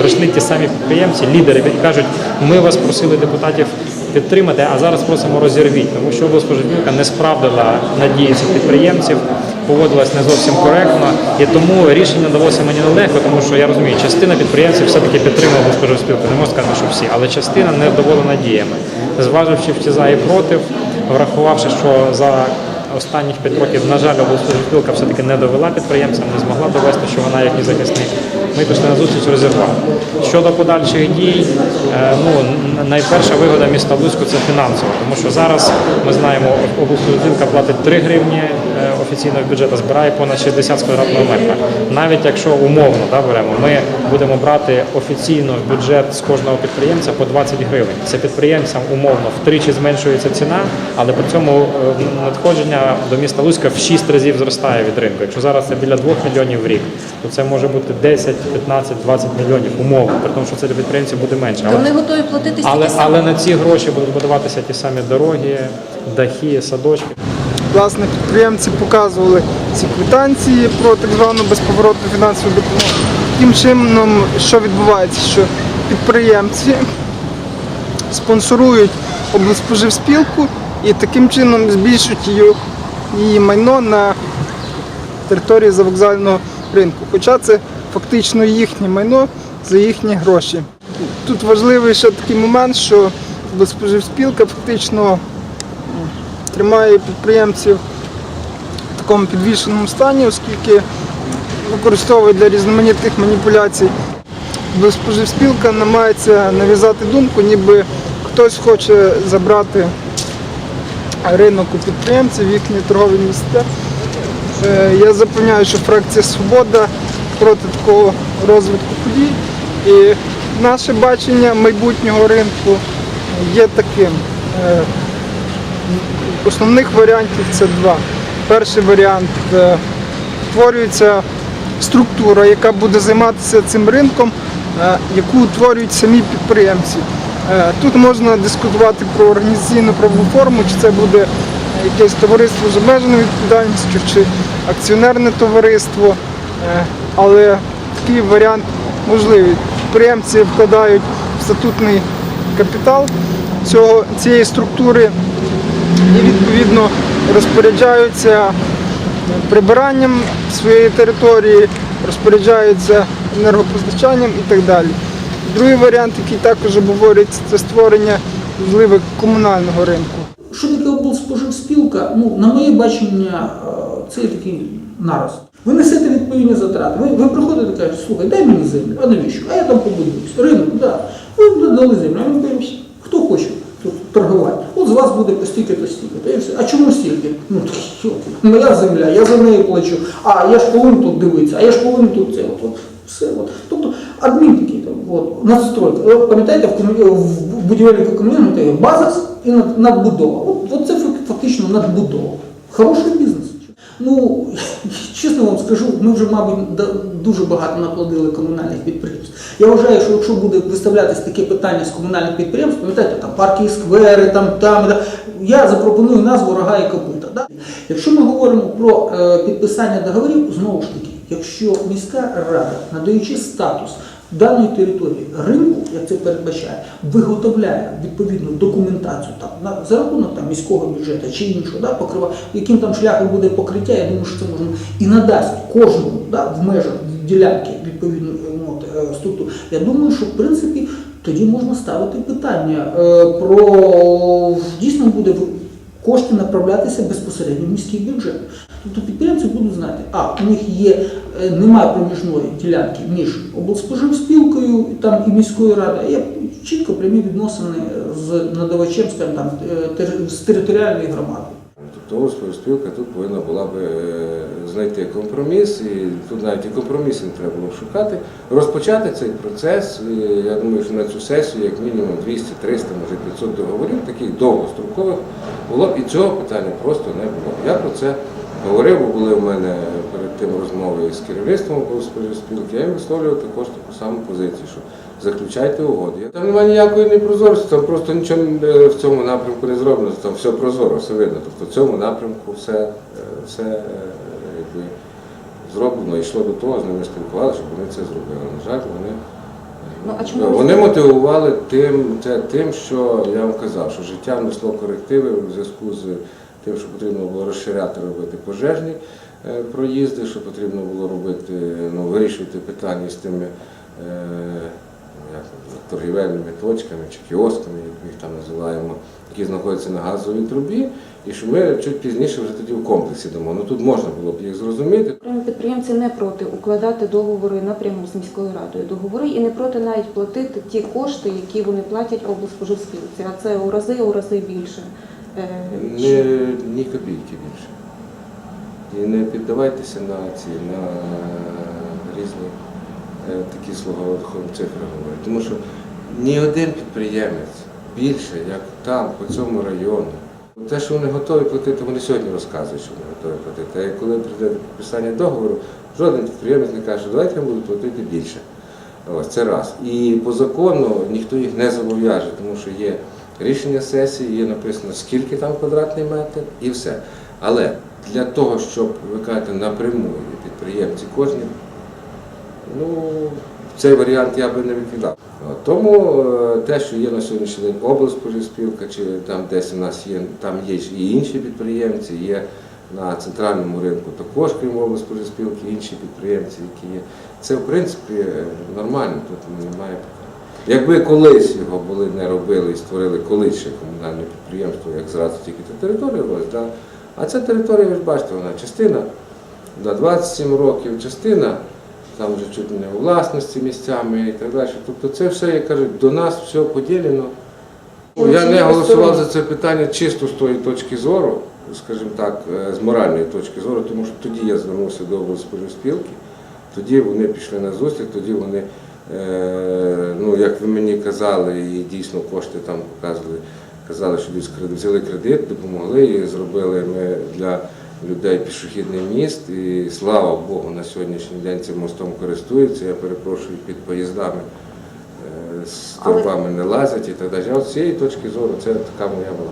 прийшли ті самі підприємці, лідери, кажуть, ми вас просили депутатів підтримати, а зараз просимо розірвіть, тому що облспоживілка не справдила надії цих підприємців, поводилась не зовсім коректно, і тому рішення далося мені нелегко, тому що я розумію, частина підприємців все-таки підтримала облспоживспілку, не можу сказати, що всі, але частина не вдоволена діями. Зваживши всі за і проти, врахувавши, що за останніх 5 років, на жаль, облспоживспілка все-таки не довела підприємцям, не змогла довести, що вона їхній захисник. Ми пішли на зустріч розірвали. Щодо подальших дій, е, ну найперша вигода міста Луцьку це фінансово, тому що зараз ми знаємо, облспоживспілка платить 3 гривні е, офіційно в бюджет, а збирає понад 60 з квадратного метра. Навіть якщо умовно да, беремо, ми будемо брати офіційно в бюджет з кожного підприємця по 20 гривень. Це підприємцям умовно втричі зменшується ціна, але при цьому е, до міста Луцька в 6 разів зростає від ринку. Якщо зараз це біля 2 мільйонів в рік, то це може бути 10, 15, 20 мільйонів умовно, при тому, що це для підприємців буде менше. Але, вони готові платити але, але на ці гроші будуть будуватися ті самі дороги, дахи, садочки. Власне, підприємці показували ці квитанції про так звану безповоротну фінансову допомогу. Таким чином, що відбувається, що підприємці спонсорують облспоживспілку і таким чином збільшують її, її майно на території завокзального ринку. Хоча це фактично їхнє майно за їхні гроші. Тут важливий ще такий момент, що облспоживспілка фактично тримає підприємців в такому підвішеному стані, оскільки використовує для різноманітних маніпуляцій. Споживспілка намагається нав'язати думку, ніби хтось хоче забрати ринок у підприємців, їхні торгові місця. Е, Я запевняю, що фракція Свобода проти такого розвитку подій. І наше бачення майбутнього ринку є таким. Е, Основних варіантів це два. Перший варіант е, створюється структура, яка буде займатися цим ринком, е, яку утворюють самі підприємці. Е, Тут можна дискутувати про організаційну правову форму, чи це буде якесь товариство з обмеженою відповідальністю, чи акціонерне товариство. Е, Але такий варіант можливий. Підприємці вкладають в статутний капітал цього, цієї структури і відповідно розпоряджаються прибиранням своєї території, розпоряджаються енергопостачанням і так далі. Другий варіант, який також обговорюється, це створення можливо комунального ринку. Що таке облспоживспілка? Ну, на моє бачення, е, це такий нарост. Ви несете відповідні затрати. Ви, ви приходите і кажете, слухай, дай мені землю, а навіщо? А я там побудуюсь. Ринок, да. Ви дали землю, а ми кажемо, хто хоче тут торгувати. От з вас буде по стільки-то стільки. А чому стільки? Ну так? Моя земля, я за неї плачу. А я ж повинен тут дивитися, а я ж повинен тут це. От, от, все. От. Тобто адмін такий там, от, надстройка. Ви пам'ятаєте, в, будівельних комунізму є базис і над- надбудова. От, от це фак- фактично надбудова. Хороший бізнес. Ну, чесно вам скажу, ми вже, мабуть, дуже багато наплодили комунальних підприємств. Я вважаю, що якщо буде виставлятись таке питання з комунальних підприємств, пам'ятаєте, там парки і сквери, там, там, да, я запропоную назву рога і капута. Да? Якщо ми говоримо про е, підписання договорів, знову ж таки, якщо міська рада, надаючи статус даної території ринку, як це передбачає, виготовляє відповідну документацію там на за рахунок там міського бюджету чи іншого, да, покрива, яким там шляхом буде покриття, я думаю, що це можна і надасть кожному да, в межах ділянки відповідну от, е, структуру. Я думаю, що в принципі тоді можна ставити питання е, про дійсно буде кошти направлятися безпосередньо в міський бюджет. Тобто підприємці будуть знати, а у них є е, немає проміжної ділянки між облспоживспілкою там і міською радою, є чітко прямі відносини з надавачем, скажімо, там е, з територіальної громади. Тобто спілка тут повинна була би е, знайти компроміс, і тут навіть і компроміси не треба було шукати, розпочати цей процес. Я думаю, що на цю сесію як мінімум 200, 300, може 500 договорів, таких довгострокових, було і цього питання просто не було. Я про це говорив, бо були в мене перед тим розмови з керівництвом спілки, я висловлював також таку саму позицію, що заключайте угоди. Там немає ніякої непрозорості, там просто нічого е, в цьому напрямку не зроблено, там все прозоро, все видно. Тобто в цьому напрямку все, е, все е, якби, зроблено, йшло до того, з ними спілкувалися, щоб вони це зробили. На жаль, вони Ну а чому ви Вони мотивували тим, це тим, що я вам казав, що життя внесло корективи в зв'язку з тим, що потрібно було розширяти робити пожежні е, проїзди, що потрібно було робити, ну, вирішувати питання з тими е, торгівельними точками чи кіосками, як ми їх там називаємо, які знаходяться на газовій трубі, і що ми чуть пізніше вже тоді в комплексі дамо. Ну тут можна було б їх зрозуміти. Окремі підприємці не проти укладати договори напряму з міською радою договори і не проти навіть платити ті кошти, які вони платять облспоживспілці, а це у рази у рази більше. Е, Не, ні копійки більше. І не піддавайтеся на ці на різні е, такі слова цифри говорять. Тому що ні один підприємець більше, як там, по цьому району. Те, що вони готові платити, вони сьогодні розказують, що вони готові платити. А коли прийде підписання договору, жоден підприємець не каже, що давайте я буду платити більше. Ось це раз. І по закону ніхто їх не зобов'яже, тому що є рішення сесії, є написано, скільки там квадратний метр і все. Але для того, щоб ви кажете напряму підприємці кожні, ну цей варіант я би не відкидав. Тому е, те, що є на сьогоднішній день облспоживспілка, чи там десь у нас є, там є ж і інші підприємці, є на центральному ринку також, крім облспоживспілки, інші підприємці, які є. Це в принципі е, нормально, тут немає питань. Якби колись його були не робили і створили колись ще комунальне підприємство, як зразу тільки та територія ось, да? а ця територія, ви ж бачите, вона частина да, 27 років, частина там вже чуть не у власності місцями і так далі. Тобто це все, як кажуть, до нас все поділено. Ну, Я не голосував за це питання чисто з тої точки зору, скажімо так, е, з моральної точки зору, тому що тоді я звернувся до облспоживспілки, тоді вони пішли на зустріч, тоді вони, е, ну як ви мені казали, і дійсно кошти там показували, казали, що десь взяли кредит, допомогли і зробили ми для людей пішохідний міст. І слава Богу, на сьогоднішній день цим мостом користуються. Я перепрошую під поїздами. е, З торбами не лазять і так далі. От з цієї точки зору це така моя була.